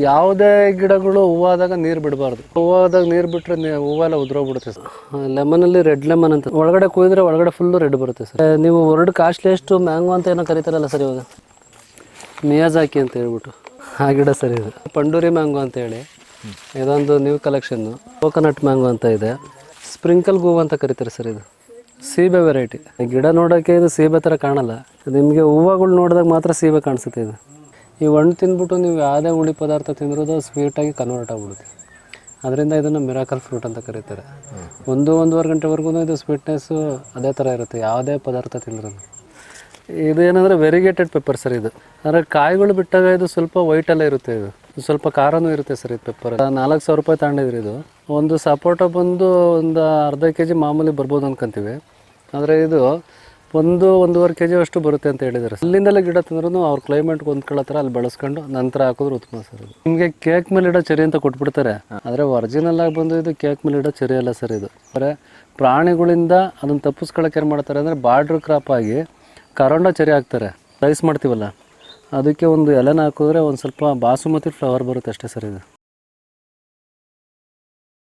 ಯಾವುದೇ ಗಿಡಗಳು ಹೂವಾದಾಗ ನೀರು ಬಿಡಬಾರ್ದು. ಹೂವಾದಾಗ ನೀರು ಬಿಟ್ರೆ ನೀ- ಹೂವೆಲ್ಲ ಉದ್ರೋಗ್ಬಿಡುತ್ತೆ ಸರ್. ಲೆಮನಲ್ಲಿ ರೆಡ್ ಲೆಮನ್ ಅಂತ. ಒಳಗಡೆ ಕುಯ್ದ್ರೆ ಒಳಗಡೆ ಫುಲ್ಲು ರೆಡ್ ಬರುತ್ತೆ ಸರ್. ನೀವು ವರ್ಡ್ ಕಾಸ್ಟ್ಲಿಯಷ್ಟು ಮ್ಯಾಂಗೋ ಅಂತ ಏನೋ ಕರಿತಾರಲ್ಲ ಸರ್ ಇವಾಗ. ಮಿಯಾಜಾಕಿ ಅಂತ ಹೇಳ್ಬಿಟ್ಟು. ಆ ಗಿಡ ಸರ್ ಇದು. ಪಂಡೂರಿ ಮ್ಯಾಂಗೋ ಅಂತ ಹೇಳಿ. ಇದೊಂದು ನ್ಯೂ ಕಲೆಕ್ಷನ್ನು ಕೋಕೋನಟ್ ಮ್ಯಾಂಗೋ ಅಂತ ಇದೆ. ಸ್ಪ್ರಿಂಕಲ್ ಗೂ ಅಂತ ಕರಿತಾರೆ ಸರ್ ಇದು. ಸೀಬೆ ವೆರೈಟಿ ಗಿಡ ನೋಡೋಕ್ಕೆ ಇದು ಸೀಬೆ ಥರ ಕಾಣಲ್ಲ. ನಿಮಗೆ ಹೂವುಗಳು ನೋಡಿದಾಗ ಮಾತ್ರ ಸೀಬೆ ಕಾಣಿಸುತ್ತೆ ಇದು. ಈ ಹಣ್ಣು ತಿಂದ್ಬಿಟ್ಟು ನೀವು ಯಾವುದೇ ಹುಳಿ ಪದಾರ್ಥ ತಿಂದಿರೋದು ಸ್ವೀಟಾಗಿ ಕನ್ವರ್ಟ್ ಆಗಿಬಿಡುತ್ತೆ. ಅದರಿಂದ ಇದನ್ನು ಮಿರಾಕಲ್ ಫ್ರೂಟ್ ಅಂತ ಕರೀತಾರೆ. ಒಂದು, ಒಂದೂವರೆ ಗಂಟೆವರೆಗೂ ಇದು ಸ್ವೀಟ್ನೆಸ್ಸು ಅದೇ ಥರ ಇರುತ್ತೆ, ಯಾವುದೇ ಪದಾರ್ಥ ತಿಂದ್ರೂ. ಇದು ಏನಂದರೆ ವೆರಿಗೇಟೆಡ್ ಪೆಪ್ಪರ್ ಸರ್ ಇದು. ಅಂದರೆ ಕಾಯಿಗಳು ಬಿಟ್ಟಾಗ ಇದು ಸ್ವಲ್ಪ ವೈಟಲ್ಲೇ ಇರುತ್ತೆ ಇದು. ಸ್ವಲ್ಪ ಖಾರನೂ ಇರುತ್ತೆ ಸರ್ ಇದು ಪೆಪ್ಪರ್ ನಾಲ್ಕು ಸಾವಿರ ರೂಪಾಯಿ ತಗೊಂಡಿದ್ರಿ ಇದು. ಒಂದು ಸಪೋಟ ಬಂದು ಒಂದು ಅರ್ಧ ಕೆ ಜಿ ಮಾಮೂಲಿ ಬರ್ಬೋದು ಅಂದ್ಕೊಂತೀವಿ ಆದರೆ ಇದು ಒಂದು ಒಂದೂವರೆ ಕೆ ಜಿ ಅಷ್ಟು ಬರುತ್ತೆ ಅಂತ ಹೇಳಿದ್ದಾರೆ ಅಲ್ಲಿಂದಲೇ ಗಿಡ ತಂದ್ರೂ ಅವ್ರ ಕ್ಲೈಮೇಟ್ಗೆ ಹೊಂದ್ಕೊಳ್ಳೋ ಥರ ಅಲ್ಲಿ ಬೆಳೆಸ್ಕೊಂಡು ನಂತರ ಹಾಕಿದ್ರೆ ಉತ್ತಮ ಸರ್ ಇದು ನಿಮಗೆ ಕೇಕ್ ಮೇಲೆ ಇಡೋ ಚೆರಿ ಅಂತ ಕೊಟ್ಬಿಡ್ತಾರೆ. ಆದರೆ ಒರಿಜಿನಲ್ ಆಗಿ ಬಂದು ಇದು ಕೇಕ್ ಮೇಲೆ ಇಡೋ ಚೆರಿ ಅಲ್ಲ ಸರ್ ಇದು. ಅಂದರೆ ಪ್ರಾಣಿಗಳಿಂದ ಅದನ್ನು ತಪ್ಪಿಸ್ಕೊಳಕ್ಕೆ ಏನು ಮಾಡ್ತಾರೆ ಅಂದರೆ ಬಾರ್ಡ್ರ್ ಕ್ರಾಪ್ ಆಗಿ ಕರೋಂಡ ಚರಿ ಹಾಕ್ತಾರೆ. ರೈಸ್ ಮಾಡ್ತೀವಲ್ಲ, ಅದಕ್ಕೆ ಒಂದು ಎಲೆನ ಹಾಕಿದ್ರೆ ಒಂದು ಸ್ವಲ್ಪ ಬಾಸುಮತಿ ಫ್ಲವರ್ ಬರುತ್ತೆ ಅಷ್ಟೇ ಸರ್ ಇದು.